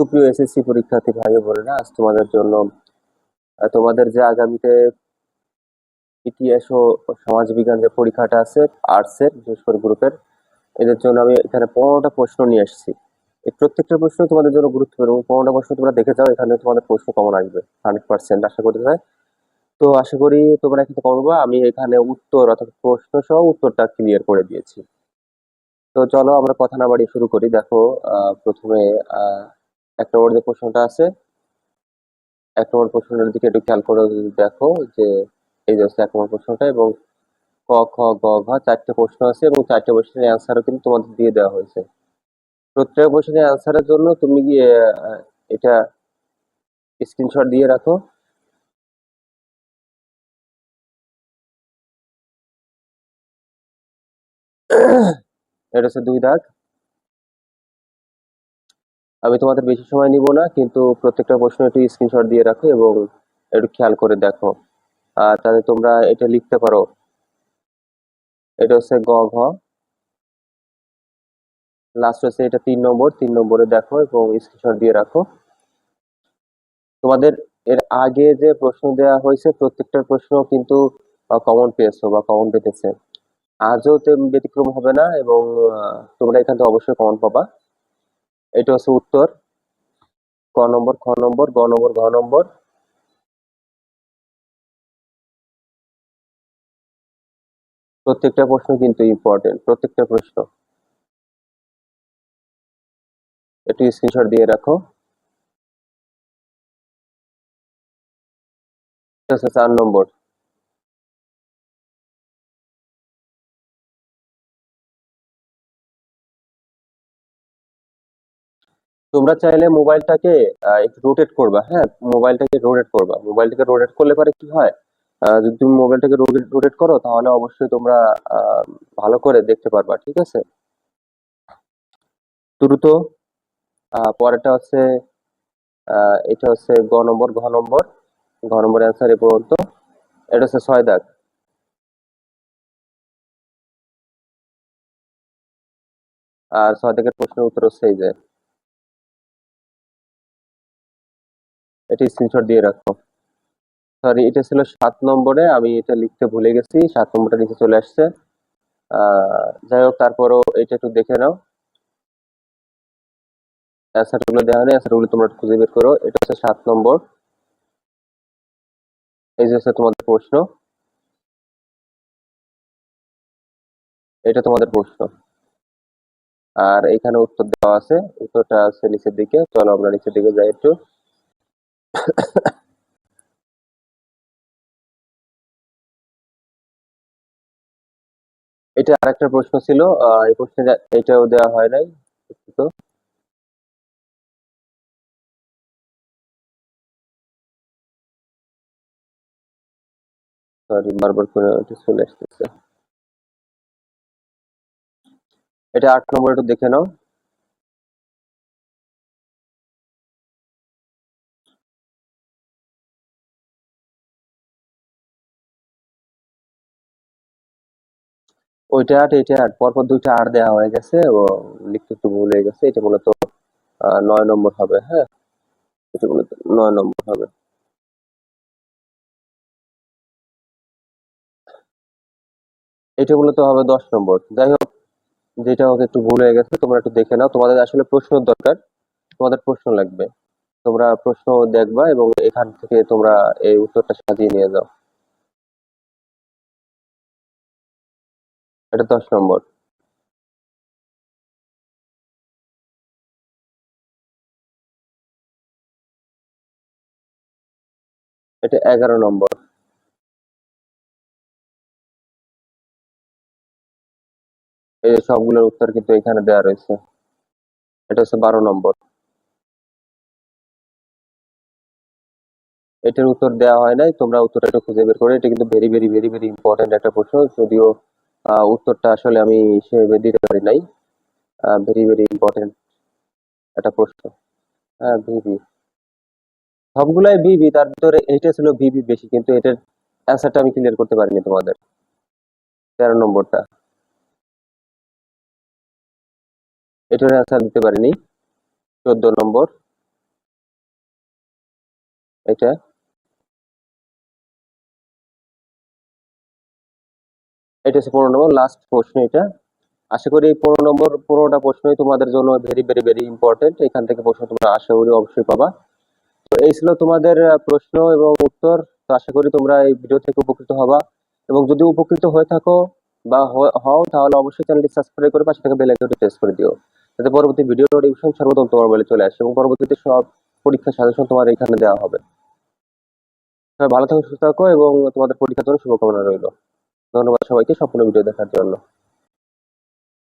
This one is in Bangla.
সুপ্রিয় এসএসসি পরীক্ষার্থী ভাই ও বোনেরা, আজ তোমাদের জন্য তোমাদের যে আগামীতে ইতিহাস ও সমাজবিজ্ঞান যে পরীক্ষাটা আছে আর্টসের বিশেষ করে গ্রুপের এদের জন্য আমি এখানে পনেরোটা প্রশ্ন নিয়ে এসেছি এই প্রত্যেকটা প্রশ্ন তোমাদের জন্য গুরুত্বপূর্ণ এবং পনেরোটা প্রশ্ন তোমরা দেখে যাও এখানে তোমাদের প্রশ্ন কমন আসবে হান্ড্রেড পার্সেন্ট আশা করতে চাই তো আশা করি তোমরা এখানে করবা আমি এখানে উত্তর অর্থাৎ প্রশ্ন সহ উত্তরটা ক্লিয়ার করে দিয়েছি। তো চলো আমরা কথা না বাড়িয়ে শুরু করি, দেখো প্রথমে এক নম্বর যে প্রশ্নটা আছে। এক নম্বর প্রশ্নটার দিকে একটু খেয়াল করে যদি দেখো যে, এই যে এক নম্বর প্রশ্নটা এবং ক, খ, গ, ঘ চারটে প্রশ্ন আছে এবং চারটে প্রশ্নের অ্যান্সারও কিন্তু তোমাদের দিয়ে দেওয়া হয়েছে। প্রত্যেক প্রশ্নের অ্যান্সারের জন্য তুমি গিয়ে এটা স্ক্রিনশট দিয়ে রাখো। এটা হচ্ছে দুই দাগ। আমি তোমাদের বেশি সময় নিব না, কিন্তু প্রত্যেকটা প্রশ্ন একটু স্ক্রিনশট দিয়ে রাখো এবং একটু খেয়াল করে দেখো। আর তাহলে তোমরা এটা লিখতে পারো। এটা হচ্ছে গ, ঘ। লাস্ট হচ্ছে এটা তিন নম্বর, তিন নম্বরে দেখো এবং স্ক্রিনশট দিয়ে রাখো। তোমাদের এর আগে যে প্রশ্ন দেওয়া হয়েছে, প্রত্যেকটা প্রশ্ন কিন্তু কমন পেয়েছ বা কমন পেতেছে। আজও ব্যতিক্রম হবে না এবং তোমরা এখান থেকে অবশ্যই কমন পাবা। এটা হচ্ছে উত্তর। ক নম্বর, খ নম্বর, গ নম্বর, ঘ নম্বর। প্রত্যেকটা প্রশ্ন কিন্তু ইম্পর্টেন্ট প্রত্যেকটা প্রশ্ন। একটু স্ক্রিনশট দিয়ে রাখো। চার নম্বর। তোমরা চাইলে মোবাইলটাকে একটু রোটেট করবা হ্যাঁ? মোবাইলটাকে রোটেট করবা। মোবাইলটাকে রোটেট করলে পরে কি হয়? যদি তুমি মোবাইলটাকে রোটেট করো তাহলে অবশ্যই তোমরা ভালো করে দেখতে পারবা ঠিক আছে? দ্রুত আহ, পরেরটা হচ্ছে এটা হচ্ছে গ নম্বর ঘ নম্বর। ঘ নম্বর অ্যান্সার এ পর্যন্ত। এটা হচ্ছে ছয় দাগ। আর ছয় দাগের প্রশ্নের উত্তর হচ্ছে এই যে এটি স্ক্রিনশট দিয়ে রাখো। সরি এটা ছিল সাত নম্বরে, আমি এটা লিখতে ভুলে গেছি, সাত নম্বরটা নিচে চলে আসছে। যাই হোক, তারপরও এটা একটু দেখে নাও। অ্যান্সারগুলো দেওয়া নেই অ্যান্সারগুলো তোমরা খুঁজে বের করো। এটা হচ্ছে সাত নম্বর। এই যে হচ্ছে তোমাদের প্রশ্ন। এটা তোমাদের প্রশ্ন। আর এখানে উত্তর দেওয়া আছে, উত্তরটা আছে নিচের দিকে। চলো আমরা নিচের দিকে যাই একটু। এটা আরেকটা প্রশ্ন ছিল এই প্রশ্নে এটাও দেওয়া হয় নাই। সরি বারবার করে এটা চলে আসতেছে এটা আট নম্বর একটু দেখে নাও ওইটা আট এটা আট পরপর দুইটা আট দেওয়া হয়ে গেছে ও লিখতে একটু ভুল হয়ে গেছে, এটা মূলত নয় নম্বর হবে হ্যাঁ? এটা মূলত নয় নম্বর হবে। এটা মূলত হবে দশ নম্বর। যাই হোক, যেটা হোক একটু ভুল হয়ে গেছে, তোমরা একটু দেখে নাও। তোমাদের আসলে প্রশ্ন দরকার, তোমাদের প্রশ্ন লাগবে। তোমরা প্রশ্ন দেখবা এবং এখান থেকে তোমরা এই উত্তরটা সাজিয়ে নিয়ে যাও। এটা দশ নম্বর। এটা এগারো নম্বর। এই সবগুলোর উত্তর কিন্তু এখানে দেওয়া রয়েছে। এটা হচ্ছে বারো নম্বর। এটার উত্তর দেওয়া হয় নাই, তোমরা উত্তরটা একটু খুঁজে বের করে। এটা কিন্তু very very very very important একটা প্রশ্ন। যদিও উত্তরটা আসলে আমি সেভাবে দিতে পারি নাই। ভেরি ভেরি ইম্পর্টেন্ট একটা প্রশ্ন। হ্যাঁ ভিভি। সবগুলাই ভিভি, তার ভিতরে এইটা ছিল ভিভি বেশি, কিন্তু এটার অ্যান্সারটা আমি ক্লিয়ার করতে পারিনি তোমাদের। তেরো নম্বরটা। এটার অ্যান্সার দিতে পারিনি। চোদ্দ নম্বর। এটা। এটা হচ্ছে পনেরো নম্বর লাস্ট প্রশ্ন এটা। আশা করি এই পনেরো নম্বর, পনেরোটা প্রশ্নই তোমাদের জন্য ভেরি ভেরি ভেরি ইম্পর্টেন্ট এখান থেকে প্রশ্ন তোমরা আশা করি অবশ্যই পাবা। তো এই ছিল তোমাদের প্রশ্ন এবং উত্তর। তো আশা করি তোমরা এই ভিডিও থেকে উপকৃত হবা। এবং যদি উপকৃত হয়ে থাকো বা হও তাহলে অবশ্যই চ্যানেলটি সাবস্ক্রাইব করে পাশে থাকা বেল আইকনটি প্রেস করে দিও। যাতে পরবর্তী ভিডিও নোটিফিকেশন সর্বপ্রথম তোমার মোবাইলে চলে আসে এবং পরবর্তীতে সব পরীক্ষার সাজেশন তোমার এখানে দেওয়া হবে। ভালো থাকো, সুস্থ থাকো এবং তোমাদের পরীক্ষার জন্য শুভকামনা রইল। ধন্যবাদ সবাইকে সম্পূর্ণ ভিডিও দেখার জন্য।